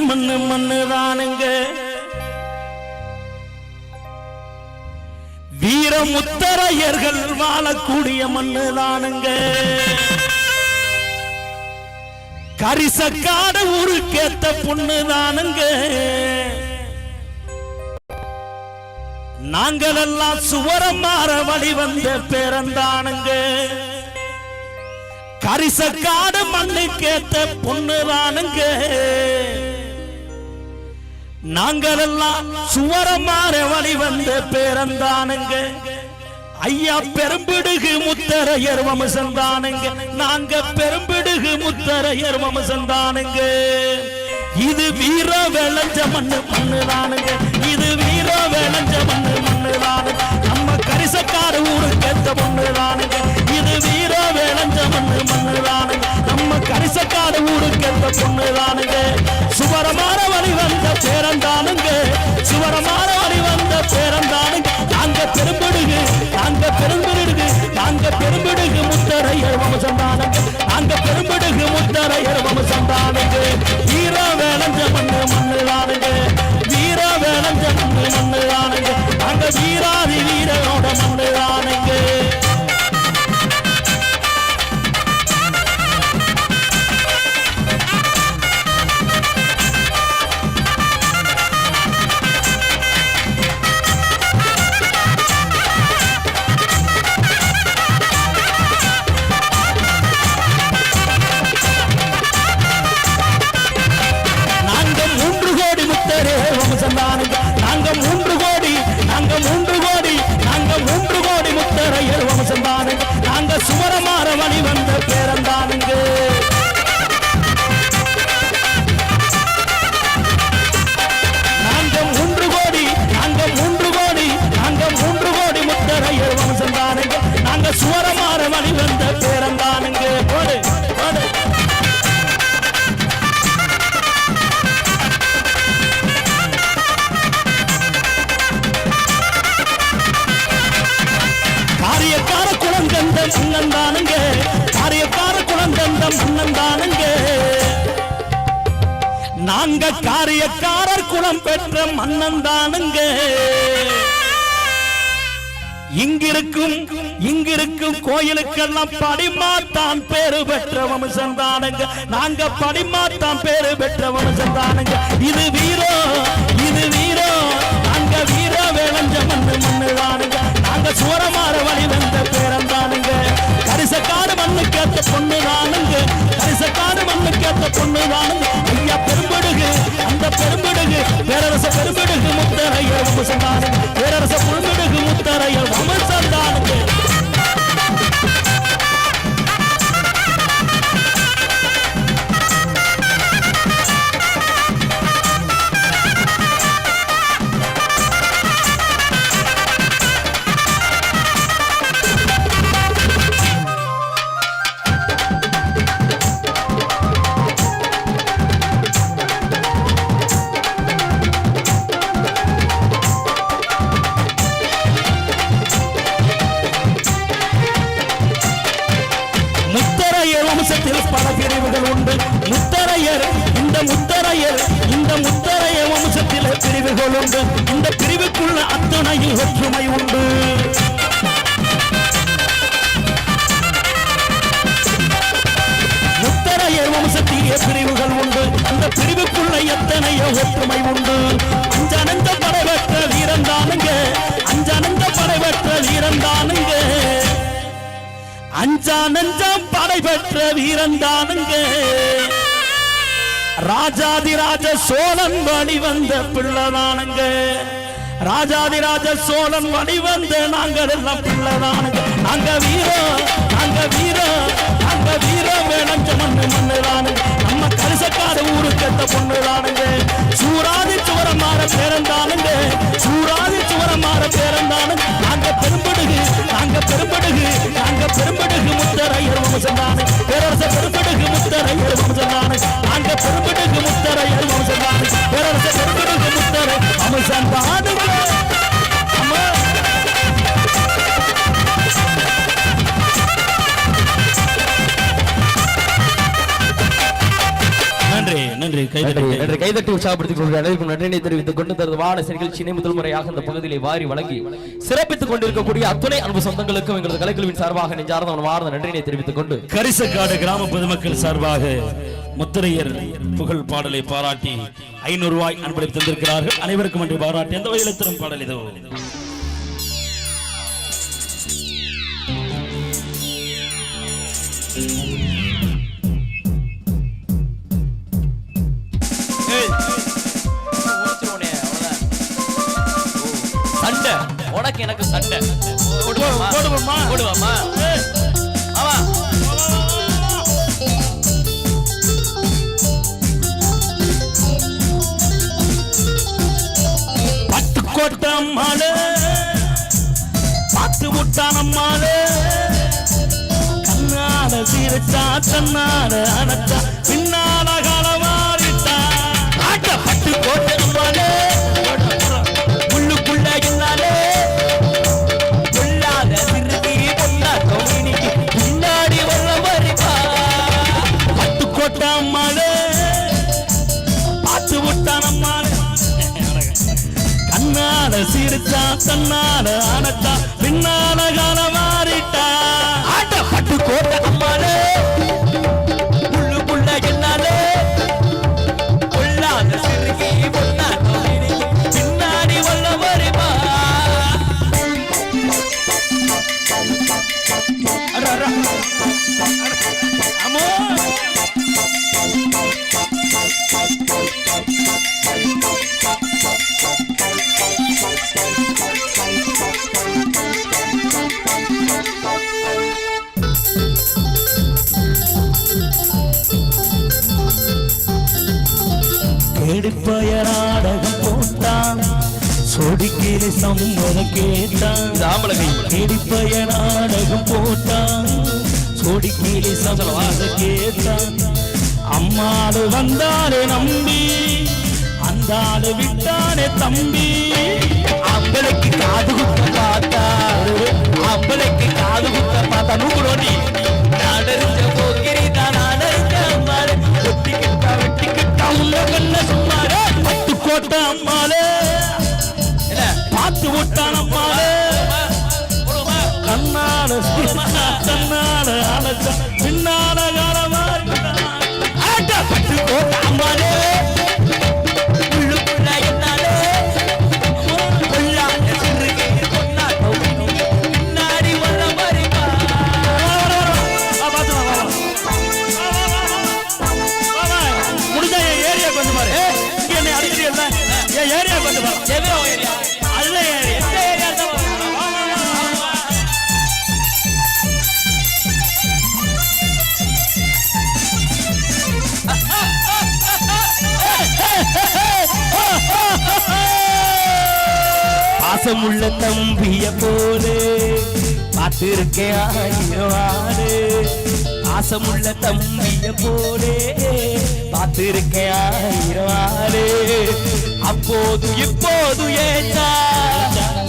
மண்ணு மண்ணு தானுங்க வீரமுத்தரையர்கள் வாழக்கூடிய மண்ணு தானுங்க கரிசக்காடு ஊருக்கேத்த பொண்ணு தானுங்க நாங்கள் எல்லாம் சுவரம் மாற வழி வந்த பேரந்தானுங்க. கரிசக்காடு மண்ணுக்கேத்த பொண்ணு நாங்களெல்லாம் நாங்கள் எல்லாம் வழி வந்த பேரந்தானுங்க. ஐயா பெரும்பிடுகு முத்தரையர் வம்சந்தானுங்க. நாங்க பெரும்பிடுகு முத்தரையர் வம்சந்தானுங்க. இது வீர விளைஞ்ச மண்ணு மண்ணு தானுங்க இது வீர விளைஞ்ச மண்ணு மண்ணு தானுங்க நம்ம ஊரு கேட்ட மண்ணு தானுங்க. இது வீர விளைஞ்ச மண்ணு மண்ணு தானுங்க. நம்ம கரிசக்கார ஊரு கேட்ட பொண்ணு தானுங்க. சுவரமான வழி வந்த பேரந்தானுங்க சுவரமான வழி வந்த பேரந்தானுங்க நாங்க பெரும்பிடுகு நாங்க பெரும்பிடுகு நாங்க பெரும்பிடுகு முத்தரையர் வம்சந்தானுங்க நாங்க பெரும்பிடுகு முத்தரையர் வம்சந்தானுங்க வீர வேளஞ்ச மண்ணு மண்ணு தானுங்க. வீர வேளஞ்ச மண்ணு மண்ணு தானுங்க வீராதி வீரனோட மண்ணு பெற்ற மன்னன் தானுங்க இங்கிருக்கும் இங்கிருக்கும் கோயிலுக்கெல்லாம் படிமாத்தான் பேரு பெற்ற வம்சம் தானுங்க நாங்க படிமாத்தான் பேரு பெற்ற வம்சம் தானுங்க இது வீரோ முத்தரையர் இந்த முத்தரையர் இந்த முத்தரைய வம்சத்தில் பிரிவுகள் உண்டு. இந்த பிரிவுக்குள்ள அத்தனையில் ஒற்றுமை உண்டு. முத்தரையர் வம்சத்திலே பிரிவுகள் உண்டு. அந்த பிரிவுக்குள்ள எத்தனைய ஒற்றுமை உண்டு. அஞ்சனந்த படைபெற்ற இறந்தானுங்க அஞ்சனந்த படைபெற்ற இறந்தானுங்க தானுங்க. அஞ்சா நெஞ்சம் படை வீரன் தானுங்க. ராஜாதிராஜ சோழன் வழி வந்த பிள்ளைதானுங்க. ராஜாதிராஜ சோழன் வழிவந்த நாங்கள் எல்லாம் பிள்ளைதானுங்க. நாங்க வீரம் நாங்க வீரம் நாங்க வீரம் வேணஞ்ச மண்ணு மண்ணுதானுங்க. நம்ம கரிசக்கார ஊருக்கு எத்த பொண்ணுதானுங்க. சூறாதி சுவரம் மாற பேரந்தானுங்க. சூராதி சுவரம் மாற பேரந்தானுங்க நாங்க பெரும்படுகு நாங்க பெரும்படுகு நாங்க பெரும்படுகு முத்தரையர் வம்சந்தானு பேரரச பெரும்படுகு முத்தரையர் வம்சந்தானு நாங்க பெரும்படுகு முத்தரையர் வம்சந்தானு பேரரச பெரும்படுகு முத்தரை வம்சந்தானுங்க நன்றி கைதட்டி உற்சாகப்படுத்திக் கொண்டு அனைவருக்கும் நன்றினை தெரிவித்துக் கொண்டு தனது வான நிகழ்ச்சியினை முதல் முறையாக இந்த பகுதியிலே வாரி வழங்கி சிறப்பித்துக் கொண்டிருக்கக்கூடிய அத்துணை அன்பு சொந்தங்களுக்கும் எங்களது கலைக்குழுவின் சார்பாக நெஞ்சார்ந்த வார்ந்த நன்றினை தெரிவித்துக் கொண்டு கரிசக்காடு கிராம பொதுமக்கள் சார்பாக முத்திரையர் புகழ் பாடலை பாராட்டி ஐநூறு ரூபாய் அன்பளிப்பு தந்திருக்கிறார்கள். அனைவருக்கும் நன்றி. பாராட்டி அந்த வகையில் தரும் பாடல் இதோ? சண்டை. உனக்கு எனக்கு சண்டை. போடுவோமா? போடுவோமா? ஆமா பட்டுக்கோட்டை அம்மாளு. பாத்து விட்டான் அம்மாளு. கண்ணால சீரச்சா தன்னால அனச்சா கண்ணால சீரச்சா தன்னால அனச்சா பின்னா சொடிக்கிளி சம்மதம் கேட்டான். கேடிப்பய நாடகம் போட்டான். சொடிக்கிளி சம்மதம் கேட்டான். அம்மாடு வந்தாலே நம்பி அந்தாடு விட்டானே தம்பி. அம்பளைக்கு காது குத்த பார்த்தா. அம்பளைக்கு காது குத்த பார்த்தா. நூக்குறோண்டி நடரிஞ்ச போக்கிரி தான் நடரிஞ்ச அம்மாளே. ஒட்டிக்கிட்டா வெட்டிக்கிட்டா உள்ள கண்ண சும்மாரே பட்டுக்கோட்டை அம்மாளே. என்ன பார்த்து விட்டான் அம்மாளே போடுமா கண்ணால சீனா, கண்ணால ஆட்டப்பட்டு பாசமுள்ள தம்பிய போலே பார்த்திருக்கேன் ஆயிரம் ஆடு அப்போது இப்போது ஏச்சா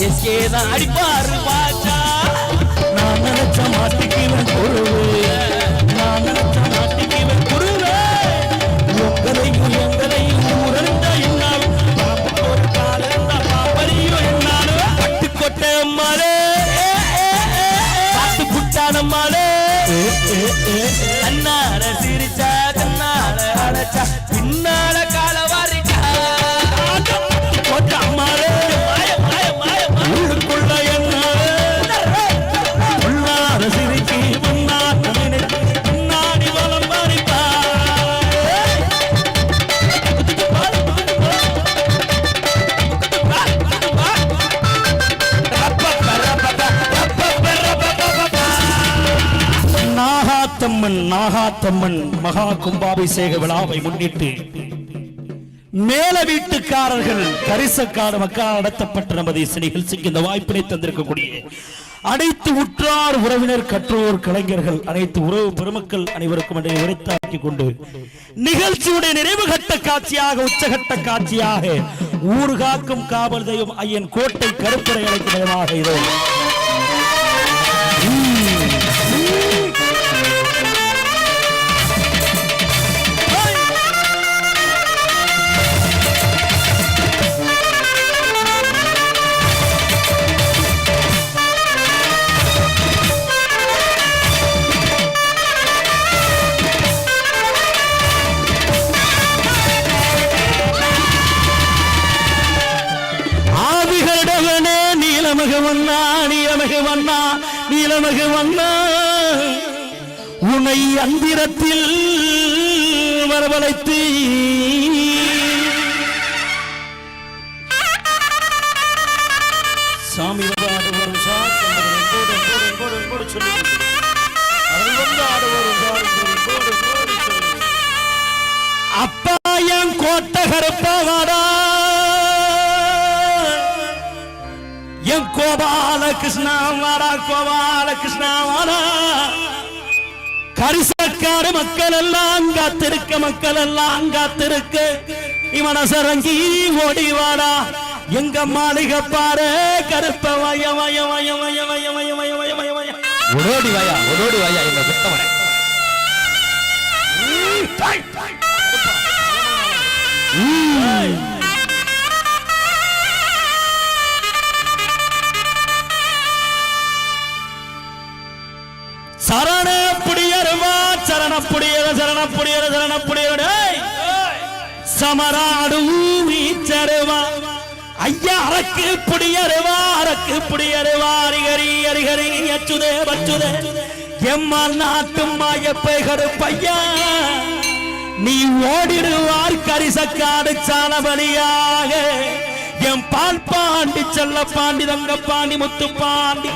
எஸ்கே தான் அடிப்பாரு பாச்சா நான் நினைச்ச மாட்டிக்குவேன் குருவே. நான் நினைச்ச மாட்டிக்குவேன் குருவே. உங்களையும் எங்களையும் ஊரறிந்த என்னாலும் பாப்புக்கு ஒரு காலம் பாப்பரியும் என்னாலும் பட்டு பட்டுக்கொட்டை அம்மாளே. பாட்டு புட்டானம்மாளே அண்ணார சிரிச்சா தன்னால அழைச்சா பின்னால மாத்தம்மன் மகா கும்பாபிஷேக விழாவை முன்னிட்டு மேல வீட்டுக்காரர்கள் கரிசக்கார மக்களால் நடத்தப்பட்ட நமது நிகழ்ச்சிக்கு இந்த வாய்ப்பினை தந்திருக்கக்கூடிய அனைத்து உற்றார் உறவினர் கற்றோர் கலைஞர்கள் அனைத்து உறவு பெருமக்கள் அனைவருக்கும் உரைத்தாக்கி கொண்டு நிகழ்ச்சியுடைய நிறைவு கட்ட காட்சியாக உச்சகட்ட காட்சியாக ஊர்காக்கும் காவல் தெய்வம் ஐயன் கோட்டை கருப்படை அழைக்கிறதாக இதோ சொல்லி அப்பா என் கோட்டை கருப்பவடா என் கோபால கிருஷ்ணா வாடா கோபால கிருஷ்ணா வாடா. கரிசக்காடு மக்கள் எல்லாம் காத்திருக்க மக்கள் எல்லாம் காத்திருக்க. இவன சரங்கி ஓடி வாடா. எங்க மாளிகை பாரு கருப்ப வய வய வய வய வய வய வய. ஒடோடி வாயா ஒடோடி வாயா என்ன சுத்தவன சரண புடியருமா சரண புடியர சரண புடியர சரண புடியர சமராடு ஊவி சருவா ஐயா அரக்கு புடியருவா அரக்கு புடியருவா அரிகரி அரிகரி அச்சுதே அச்சுதே. எம்மால் நாட்டு மாய மாயப்பை பையா. நீ ஓடிடுவார் கரிசக்காடு சாணபலியாக. என் பால் பாண்டி செல்ல பாண்டி தங்க பாண்டி முத்து பாண்டி.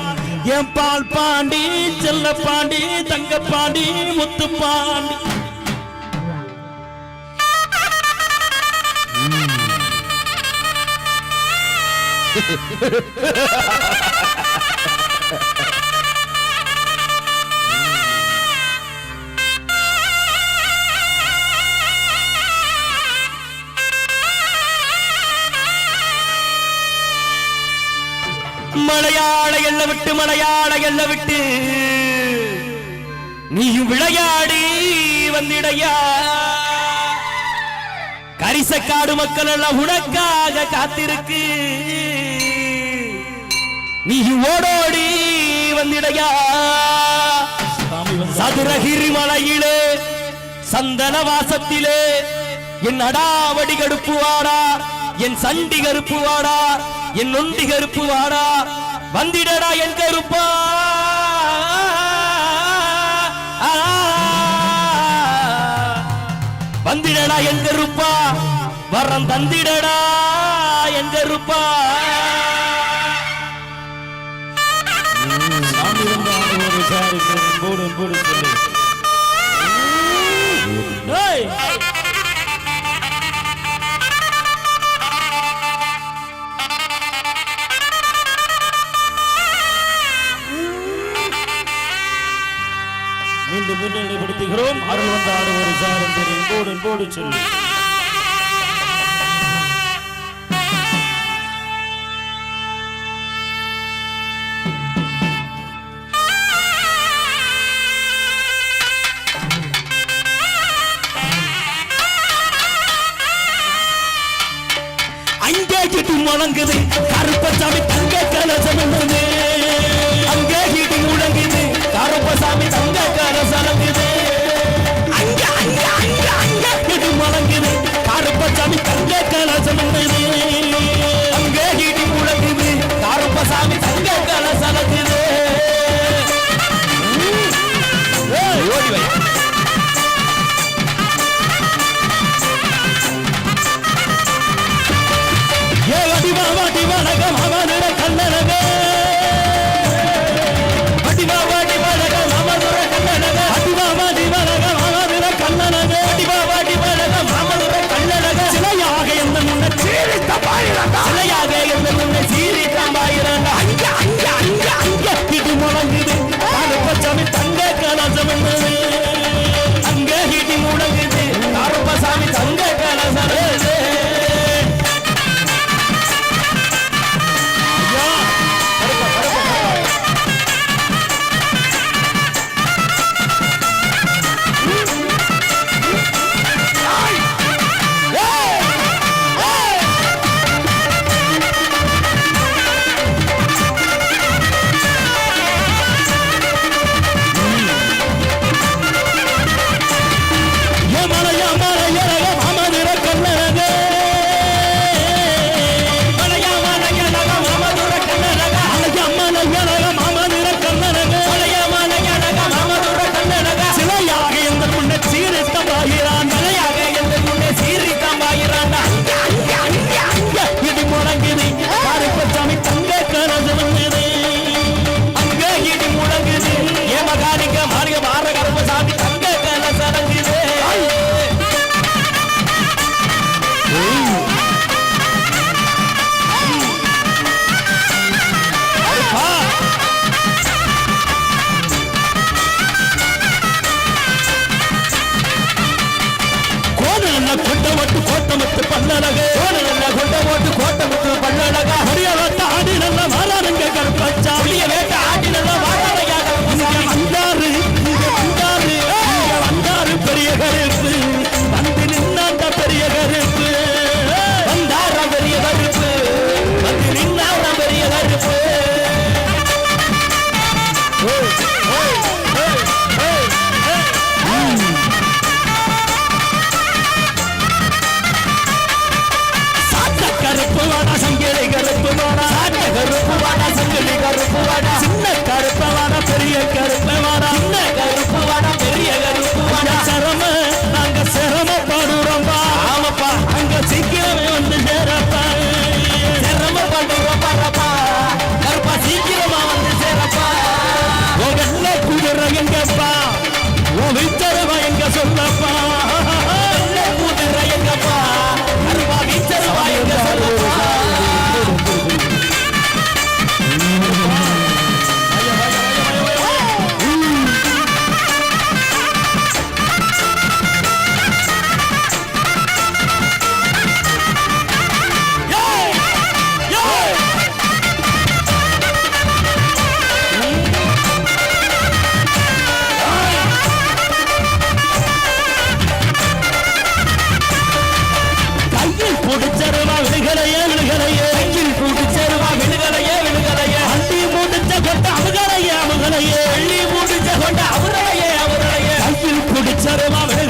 என் பால் பாண்டி செல்ல பாண்டி தங்க பாண்டி முத்து பாண்டி. மலையாள எல்ல விட்டு மலையாள எல்ல விட்டு நீ விளையாடி வந்திடையா. அரிசக்காடு மக்கள் எல்லாம் உனக்காக காத்திருக்கு. நீ ஓடோடி வந்திடையா. சதுரகிரி மலையிலே சந்தன வாசத்திலே என் அடாவடி கடுப்புவாடா என் சண்டி கருப்புவாடா என் நொண்டி கருப்புவாடா. வந்திடடா என் கருப்பா. வந்திடடா எங்க இருப்பா? வரம் தந்திடடா எங்க இருப்பா? விசாரிக்கிறேன் முன்னிலைப்படுத்துகிறோம் அருள் வந்த ஆடுவோர் சாரம் சரி என்போடு என்போடு சொல்லி. தங்க கலசம் உள்ளது.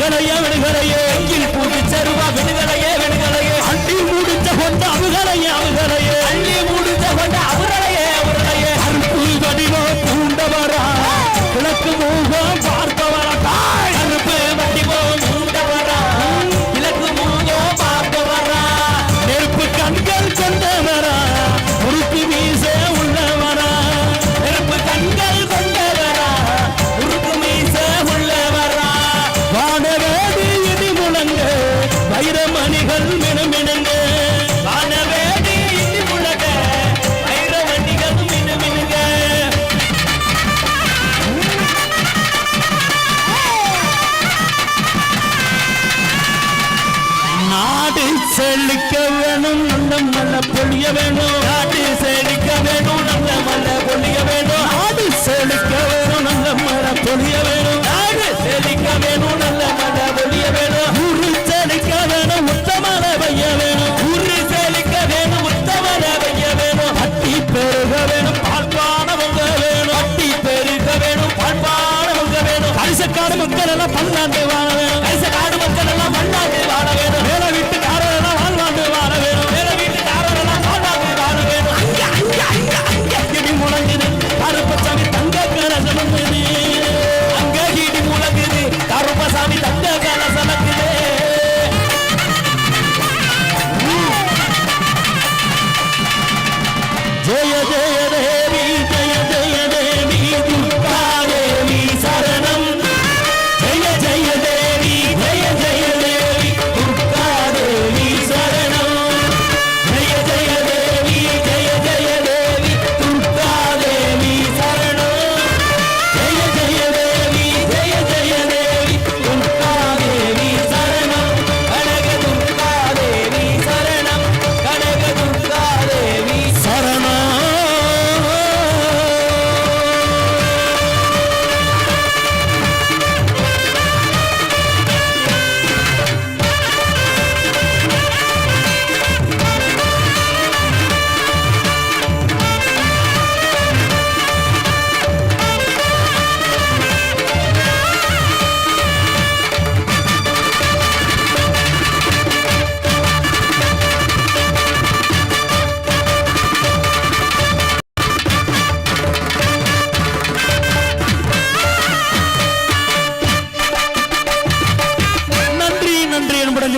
பிடிச்சருவா விடுகலையே மல்ல பொழிய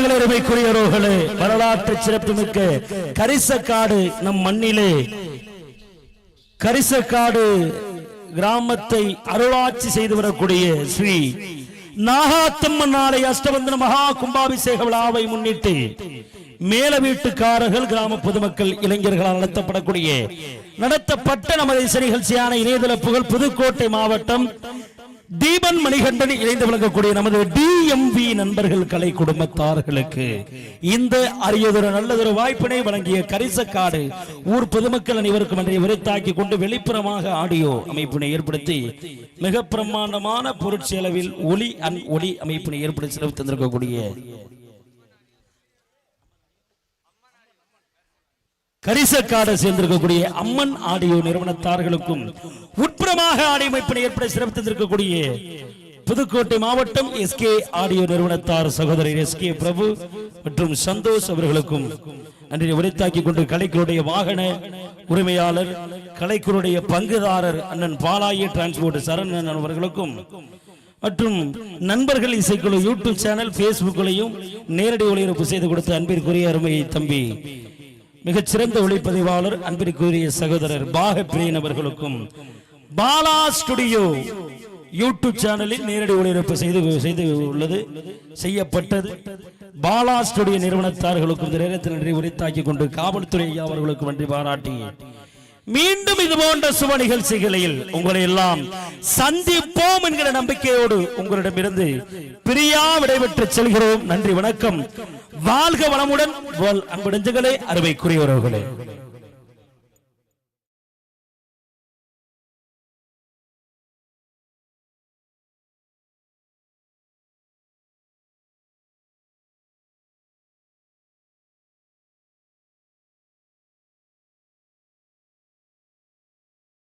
நன்றி அருமைக்குரியவர்களே வரலாற்று சிறப்புமிக்க கரிசக்காடு நம் மண்ணிலே. கரிசக்காடு கிராமத்தை அருளாட்சி செய்து வரக்கூடிய ஸ்ரீ நாகாத்தம்மன் நாளை அஷ்டபந்தன மகா கும்பாபிஷேக விழாவை முன்னிட்டு மேல வீட்டுக்காரர்கள் கிராம பொதுமக்கள் இளைஞர்களால் நடத்தப்படக்கூடிய நடத்தப்பட்ட நமது இசை நிகழ்ச்சியான இணையதள புகழ் புதுக்கோட்டை மாவட்டம் தீபன் மணிகண்டன் இணைந்து விளங்கக்கூடிய நமது டிஎம்வி நண்பர்கள் கலை குடும்பத்தார்களுக்கு இந்த அரியதொரு நல்லதொரு வாய்ப்பினை வழங்கிய கரிசக்காடு ஊர் பொதுமக்கள் அனைவருக்கும் அன்றைய விருத்தாக்கி கொண்டு வெளிப்புறமாக ஆடியோ அமைப்பினை ஏற்படுத்தி மிக பிரமாண்டமான பொருட்செலவில் ஒளி அன் ஒளி அமைப்பினை ஏற்படுத்தி செலவு தந்திருக்கக்கூடிய கரிசக்காடு சேர்ந்திருக்கக்கூடிய அம்மன் ஆடியோ நிறுவனத்தார்களுக்கும் உட்புறமாக ஆடியோ அமைப்பினை ஏற்பட சிறப்பித்திருக்கக்கூடிய புதுக்கோட்டை மாவட்டம் எஸ்கே ஆடியோ நிறுவனத்தார் சகோதரர் எஸ்கே பிரபு மற்றும் சந்தோஷ் அவர்களுக்கும் நன்றி உரைத்தாக்கி கொண்டு கலைக்குருடைய வாகன உரிமையாளர் கலைக்குருடைய பங்குதாரர் அண்ணன் பாலாயி டிரான்ஸ்போர்ட் சரணன் அவர்களுக்கும் மற்றும் நண்பர்கள் இசைக்குழு யூடியூப் சேனல் பேஸ்புக்கிலையும் நேரடி ஒளிபரப்பு செய்து கொடுத்த அன்பிற்குரிய அருமை தம்பி மிகச்சிறந்த ஒளிப்பதிவாளர் அன்பிற்குரிய சகோதரர் பாக பிரியன் அவர்களுக்கும் பாலா ஸ்டுடியோ யூடியூப் சேனலில் நேரடி ஒளிபரப்பு செய்து செய்து உள்ளது செய்யப்பட்டது. பாலா ஸ்டுடியோ நிறுவனத்தார்களுக்கும் இந்த நேரத்தில் நன்றி உரித்தாக்கி கொண்டு காவல்துறை ஐயா அவர்களுக்கும் நன்றி பாராட்டி மீண்டும் இது போன்ற சுப நிகழ்ச்சிகளில் உங்களை எல்லாம் சந்திப்போம் என்கிற நம்பிக்கையோடு உங்களிடமிருந்து பிரியா விடைபெற்று செல்கிறோம். நன்றி வணக்கம். வாழ்க வளமுடன். வாழ் அன்பு நெஞ்சங்களே